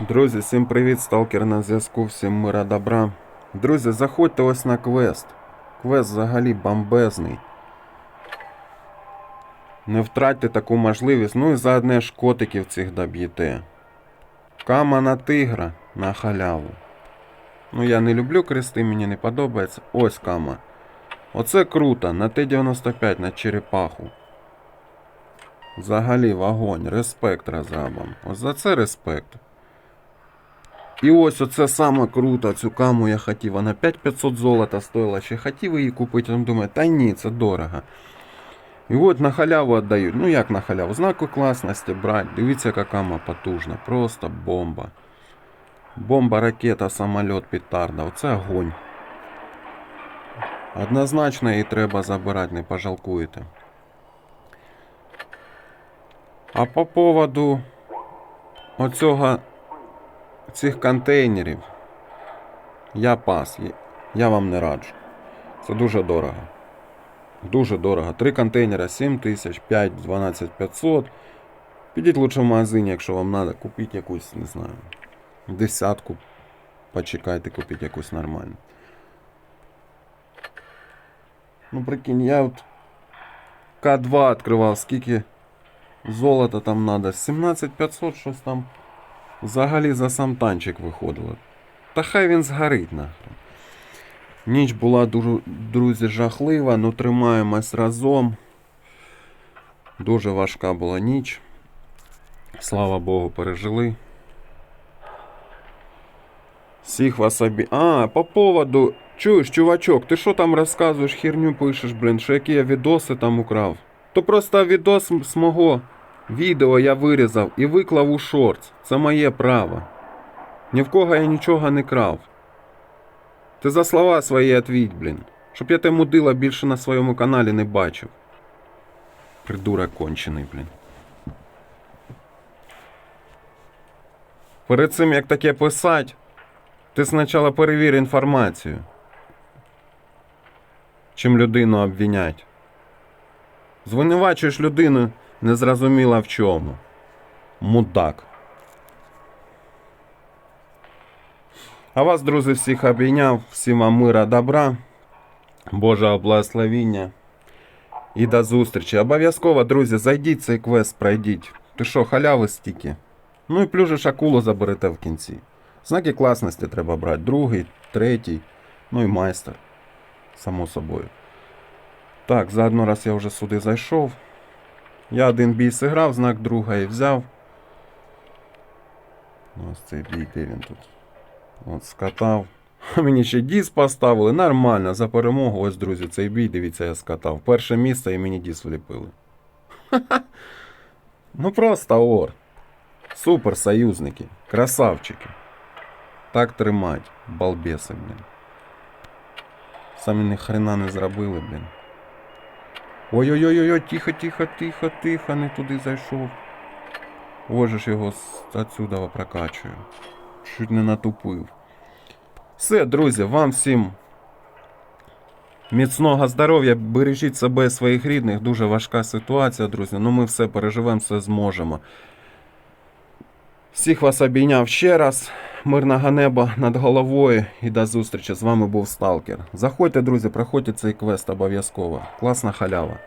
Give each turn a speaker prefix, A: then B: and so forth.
A: Друзі, всім привіт, сталкер на зв'язку, всім мира добра. Друзі, заходьте ось на квест. Квест взагалі бомбезний. Не втратьте таку можливість, ну і заодне ж котиків цих доб'єте. Кама на тигра на халяву. Ну я не люблю крести, мені не подобається. Ось кама. Оце круто, на Т-95 на черепаху. Взагалі вогонь, респект розрабам. Ось за це респект. І ось оце саме круто, цю каму я хотів. Вона 5500 золота стоїла, ще хотів її купити, а думаю, та ні, це дорого. І от на халяву віддають. Ну як на халяву? Знаку класності брать. Дивіться, яка кама потужна. Просто бомба. Бомба, ракета, самоліт, петарда. Оце огонь. Однозначно її треба забирати, не пожалкуєте. А по поводу оцього цих контейнерів я пас. Я вам не раджу. Це дуже дорого. Дуже дорого. Три контейнера 7 тисяч, 5, 12 500. Підіть лучше в магазині, якщо вам треба, купіть якусь, не знаю, десятку. Почекайте, купіть якусь нормальну. Ну прикинь, я от К2 відкривав, скільки золота там треба. 17 500, щось там. Взагалі за сам танчик виходило. Та хай він згорить нахрен. Ніч була дру- друзі жахлива, ну тримаємось разом. Дуже важка була ніч. Слава Богу, пережили. Всіх вас обі... А, по поводу. Чуєш, чувачок, ти що там розказуєш, херню пишеш, блін, що які я відоси там украв? То просто відос з мого відео я вирізав і виклав у шортс. Це моє право. Ні в кого я нічого не крав. Ти за слова свої отвіть, блін. Щоб я те мудила більше на своєму каналі не бачив. Придурок кончений, блін. Перед цим як таке писать, ти спочатку перевір інформацію. Чим людину обвинять. Звинувачуєш людину незрозуміло в чому. Мудак. А вас, друзі, всіх обійняв, всім вам мира, добра, Божого благословіння. І до зустрічі. Обов'язково, друзі, зайдіть цей квест, пройдіть. Ти що, халяви стільки? Ну і плюс же ж акулу заберете в кінці. Знаки класності треба брати. Другий, третій, ну і майстер. Само собою. Так, заодно раз я вже сюди зайшов. Я один бій зіграв, знак друга і взяв. Ось цей бій, де він тут. От скатав. Мені ще діс поставили. Нормально, за перемогу. Ось, друзі, цей бій, дивіться, я скатав. Перше місце і мені діс вліпили. Ну просто ор. Супер союзники. Красавчики. Так тримать. Балбеси, блін. Самі ні хрена не зробили, блін. Ой-ой-ой, тихо, тихо, тихо, тихо, не туди зайшов. Ось же ж його отсюда прокачую. Чуть не натупив. Все, друзі, вам всім міцного здоров'я, бережіть себе і своїх рідних. Дуже важка ситуація, друзі. Ну ми все переживемо, все зможемо. Всіх вас обійняв ще раз. Мирного неба над головою і до зустрічі. З вами був Сталкер. Заходьте, друзі, проходьте цей квест обов'язково. Класна халява.